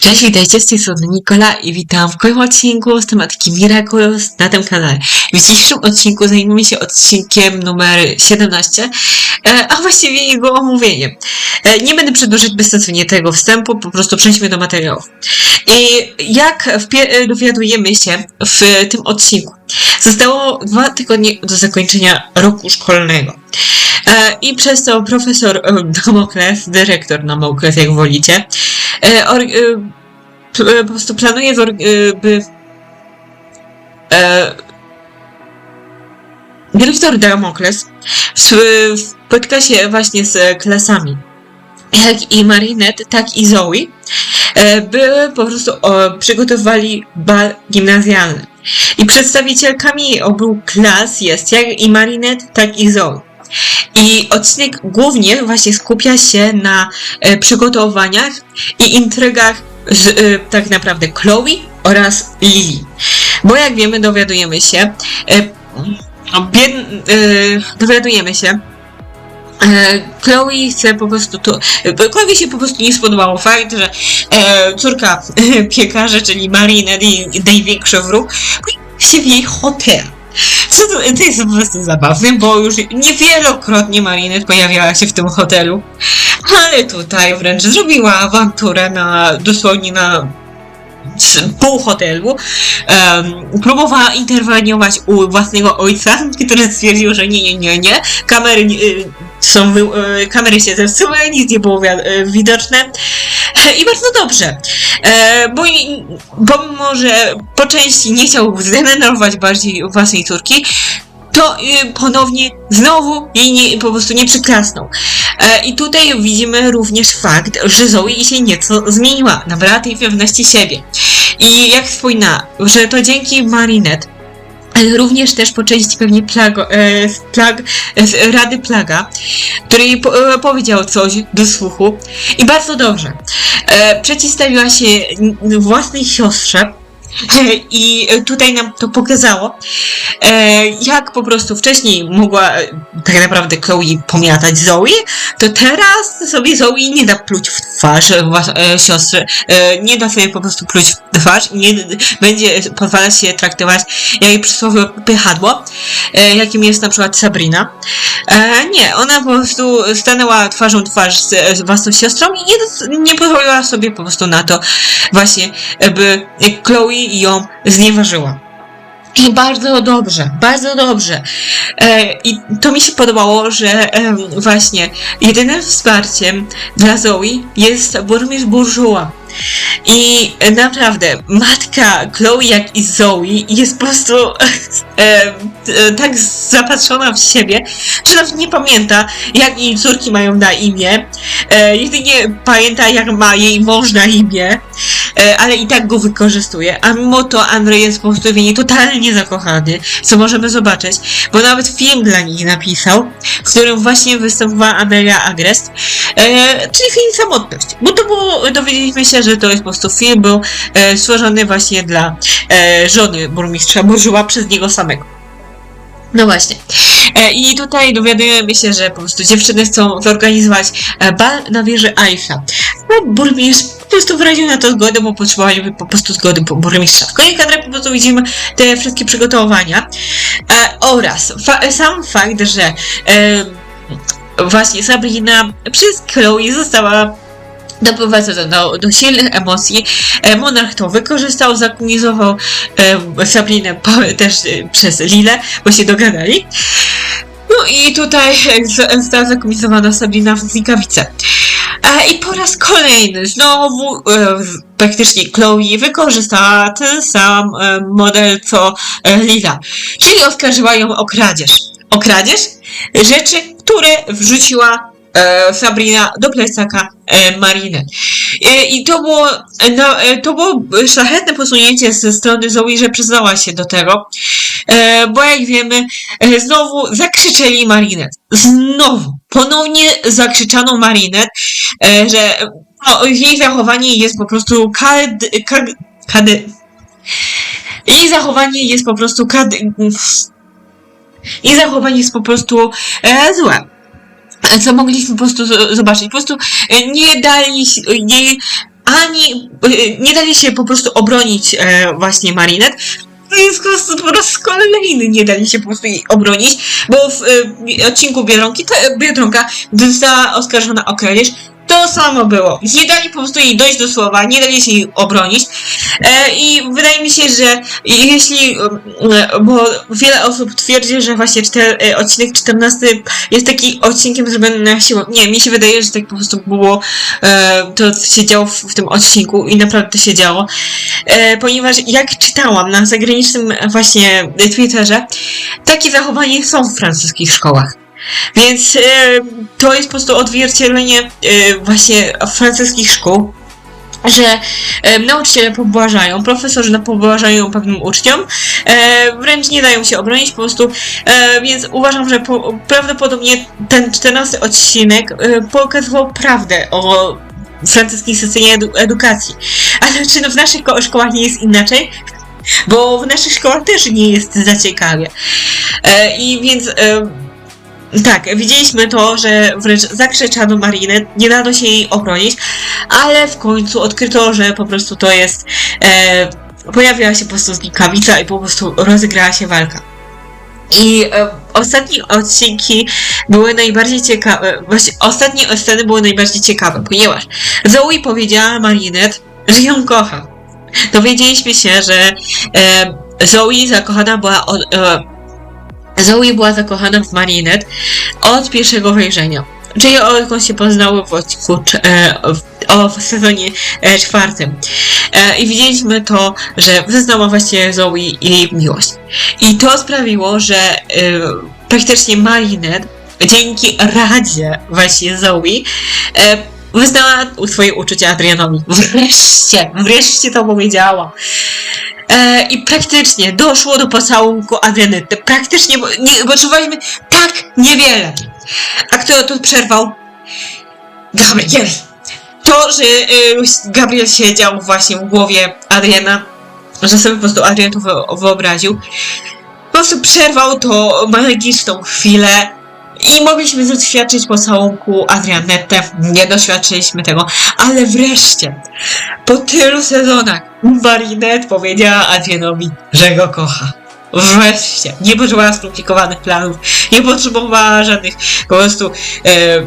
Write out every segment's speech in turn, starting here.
Cześć, witajcie z tej strony Nikola i witam w kolejnym odcinku z tematyki Miraculous na tym kanale. W dzisiejszym odcinku zajmiemy się odcinkiem numer 17, e, a właściwie jego omówieniem. E, Nie będę przedłużać bezsensownie tego wstępu, po prostu przejdźmy do materiałów. I jak dowiadujemy się w tym odcinku, zostało dwa tygodnie do zakończenia roku szkolnego. E, I przez to profesor e, Damokles, dyrektor Damokles, jak wolicie, e, po prostu planuje, by dyrektor Damokles spotka się właśnie z klasami, jak i Marinette, tak i Zoe, e, by po prostu o, przygotowali bal gimnazjalny. I przedstawicielkami obu klas jest jak i Marinette, tak i Zoe. I odcinek głównie właśnie skupia się na e, przygotowaniach i intrygach z e, tak naprawdę Chloe oraz Lily. Bo jak wiemy, dowiadujemy się, e, bied, dowiadujemy się, Chloe chce po prostu to. Chloe się po prostu nie spodobało fakt, że e, córka e, piekarza, czyli Marinette i największy wróg, pojawił się w jej hotel. Co to, to jest po prostu zabawne, bo już niewielokrotnie Marinette pojawiała się w tym hotelu, ale tutaj wręcz zrobiła awanturę na dosłownie na pół hotelu. Um, próbowała interweniować u własnego ojca, który stwierdził, że nie, nie, nie, nie. Kamery y, są, y, kamery się zepsuły, nic nie było wi- y, widoczne. I bardzo dobrze, e, bo pomimo, że po części nie chciał zdenerwować bardziej własnej córki, to y, ponownie znowu jej nie, po prostu nie przyklasnął. E, I tutaj widzimy również fakt, że Zoe się nieco zmieniła, nabrała tej pewności siebie. I jak wspomina, że to dzięki Marinette, ale również też po części pewnie plago, e, plag, z Rady Plaga, który jej po, e, powiedział coś do słuchu i bardzo dobrze. E, przeciwstawiła się własnej siostrze e, i tutaj nam to pokazało, e, jak po prostu wcześniej mogła e, tak naprawdę Chloe pomiatać Zoe, to teraz sobie Zoe nie da pluć w twarz e, e, siostry, e, nie da sobie po prostu pluć w twarz, nie będzie pozwalać się traktować jak jej przysłowie pychadło, e, jakim jest na przykład Sabrina. E, nie, ona po prostu stanęła twarzą twarz z własną siostrą i nie, nie pozwoliła sobie po prostu na to właśnie, by Chloe ją znieważyła. I bardzo dobrze, bardzo dobrze. E, I to mi się podobało, że właśnie jedynym wsparciem dla Zoe jest burmistrz Bourgeois. I naprawdę, matka Chloe jak i Zoe jest po prostu e, tak zapatrzona w siebie, że nawet nie pamięta, jak jej córki mają na imię. E, jedynie pamięta, jak ma jej mąż na imię, ale i tak go wykorzystuje. A mimo to Andrzej jest po prostu w niej totalnie zakochany, co możemy zobaczyć, bo nawet film dla nich napisał, w którym właśnie występowała Amelia Agrest, e, czyli film Samotność. Bo to było, dowiedzieliśmy się, że to jest po prostu film, był e, stworzony właśnie dla e, żony burmistrza Bourgeois przez niego samego. No właśnie. E, I tutaj dowiadujemy się, że po prostu dziewczyny chcą zorganizować e, bal na wieży Eiffla. No, burmistrz prostu wyraził na to zgodę, bo potrzebowaliby po prostu zgody bu- burmistrza. W kolejnej kadrze po prostu widzimy te wszystkie przygotowania e, oraz fa- sam fakt, że e, właśnie Sabrina przez Chloe została doprowadzona do, do silnych emocji. E, Monarch to wykorzystał, zakunizował e, Sabrinę po, też e, przez Lilę, bo się dogadali. No i tutaj e, została zakumizowana Sabrina w Znikawice. E, I po raz kolejny znowu e, praktycznie Chloe wykorzystała ten sam e, model co Lila. Czyli oskarżyła ją o kradzież. O kradzież rzeczy, które wrzuciła Sabrina do plecaka e, Mariny. E, I to było, e, no, e, to było szlachetne posunięcie ze strony Zoe, że przyznała się do tego, e, bo jak wiemy, e, znowu zakrzyczeli Marinette. Znowu, ponownie zakrzyczano Marinette, e, że no, jej zachowanie jest po prostu kad, kad, kad, jej zachowanie jest po prostu kad, jej zachowanie jest po prostu e, złe. Co mogliśmy po prostu zobaczyć. Po prostu e, nie dali, jej ani e, nie dali się po prostu obronić e, właśnie Marinette. I po prostu po raz kolejny nie dali się po prostu jej obronić, bo w e, odcinku Biedronki, to e, Biedronka została oskarżona o kradzież. To samo było. Nie dali po prostu jej dojść do słowa, nie dali się jej obronić. E, I wydaje mi się, że jeśli, e, bo wiele osób twierdzi, że właśnie czter, e, odcinek 14 jest taki odcinkiem zrobiony na siłę. Nie, mi się wydaje, że tak po prostu było, to się działo w, tym odcinku i naprawdę to się działo. Ponieważ jak czytałam na zagranicznym właśnie Twitterze, takie zachowania są w francuskich szkołach. Więc e, to jest po prostu odzwierciedlenie e, właśnie francuskich szkół, że e, nauczyciele pobłażają, profesorzy pobłażają pewnym uczniom, e, wręcz nie dają się obronić po prostu, e, więc uważam, że po, prawdopodobnie ten 14 odcinek e, pokazywał prawdę o francuskiej systemie edu- edukacji. Ale czy no w naszych ko- szkołach nie jest inaczej? Bo w naszych szkołach też nie jest za ciekawie. E, I więc e, tak, widzieliśmy to, że wręcz zakrzyczano Marinę, nie dano się jej obronić, ale w końcu odkryto, że po prostu to jest. E, pojawiła się po prostu zgnikawica i po prostu rozegrała się walka. I e, ostatnie odcinki były najbardziej ciekawe. Właśnie ostatnie sceny były najbardziej ciekawe, ponieważ Zoe powiedziała Marinette, że ją kocha. Dowiedzieliśmy się, że e, Zoe zakochana była od, e, Zoe była zakochana w Marinette od pierwszego wejrzenia. Czyli odkąd się poznały w odcinku e, o, w sezonie e, czwartym. E, I widzieliśmy to, że wyznała właśnie Zoe jej miłość. I to sprawiło, że praktycznie Marinette dzięki radzie właśnie Zoe wyznała swoje uczucia Adrianowi. Wreszcie, wreszcie to powiedziała. E, I praktycznie doszło do pocałunku Adrianety. Praktycznie, bo nie, potrzebowaliśmy tak niewiele. A kto to przerwał? Gabriel. To, że y, Gabriel siedział właśnie w głowie Adriana, że sobie po prostu Adrian to wy- wyobraził, po prostu przerwał to magiczną chwilę i mogliśmy doświadczyć pocałunku Adrianetę. Nie doświadczyliśmy tego, ale wreszcie, po tylu sezonach, Marinette powiedziała Adrianowi, że go kocha. Wreszcie. Nie potrzebowała skomplikowanych planów, nie potrzebowała żadnych po prostu. E,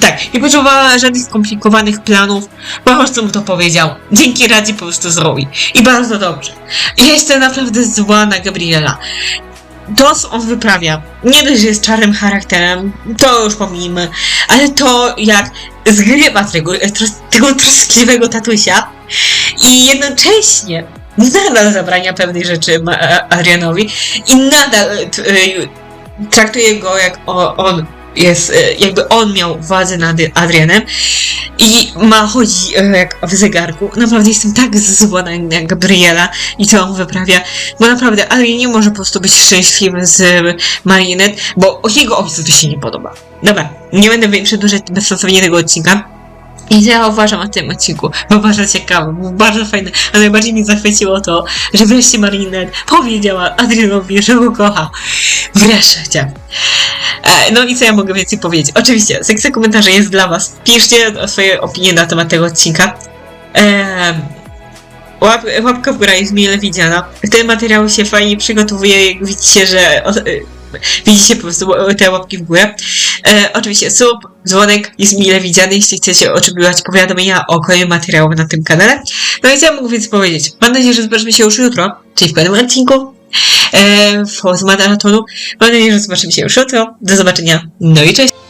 tak, nie potrzebowała żadnych skomplikowanych planów, po prostu mu to powiedział. Dzięki radzie po prostu zrobi. I bardzo dobrze. Ja jestem naprawdę zła na Gabriela. To, co on wyprawia, nie dość, że jest czarnym charakterem, to już pomijmy, ale to, jak zgrywa tego, tego troskliwego tatusia i jednocześnie nadal zabrania pewnej rzeczy Ma- Adrianowi i nadal e, e, traktuje go jak on jest, e, jakby on miał władzę nad Adrianem i ma chodzi e, jak w zegarku. Naprawdę jestem tak zła na, Gabriela i co on wyprawia, bo naprawdę Adrian nie może po prostu być szczęśliwy z Marinette, bo o jego ojcu to się nie podoba. Dobra, nie będę przedłużać bezsensownie tego odcinka. I ja uważam o tym odcinku, bo bardzo ciekawe, bo bardzo fajne, a najbardziej mnie zachwyciło to, że wreszcie Marinette powiedziała Adrianowi, że go kocha. Wreszcie. E, no i co ja mogę więcej powiedzieć? Oczywiście, sekcja komentarzy jest dla was. Piszcie swoje opinie na temat tego odcinka. E, łap, łapka w górę jest mile widziana. Ten materiał się fajnie przygotowuje, jak widzicie, że widzicie po prostu te łapki w górę. E, oczywiście sub, dzwonek jest mile widziany, jeśli chcecie oczekiwać powiadomienia o kolejnym materiału na tym kanale. No i co ja mogę więcej powiedzieć? Mam nadzieję, że zobaczymy się już jutro, czyli w kolejnym odcinku e, z maratonu. Mam nadzieję, że zobaczymy się już jutro. Do zobaczenia. No i cześć!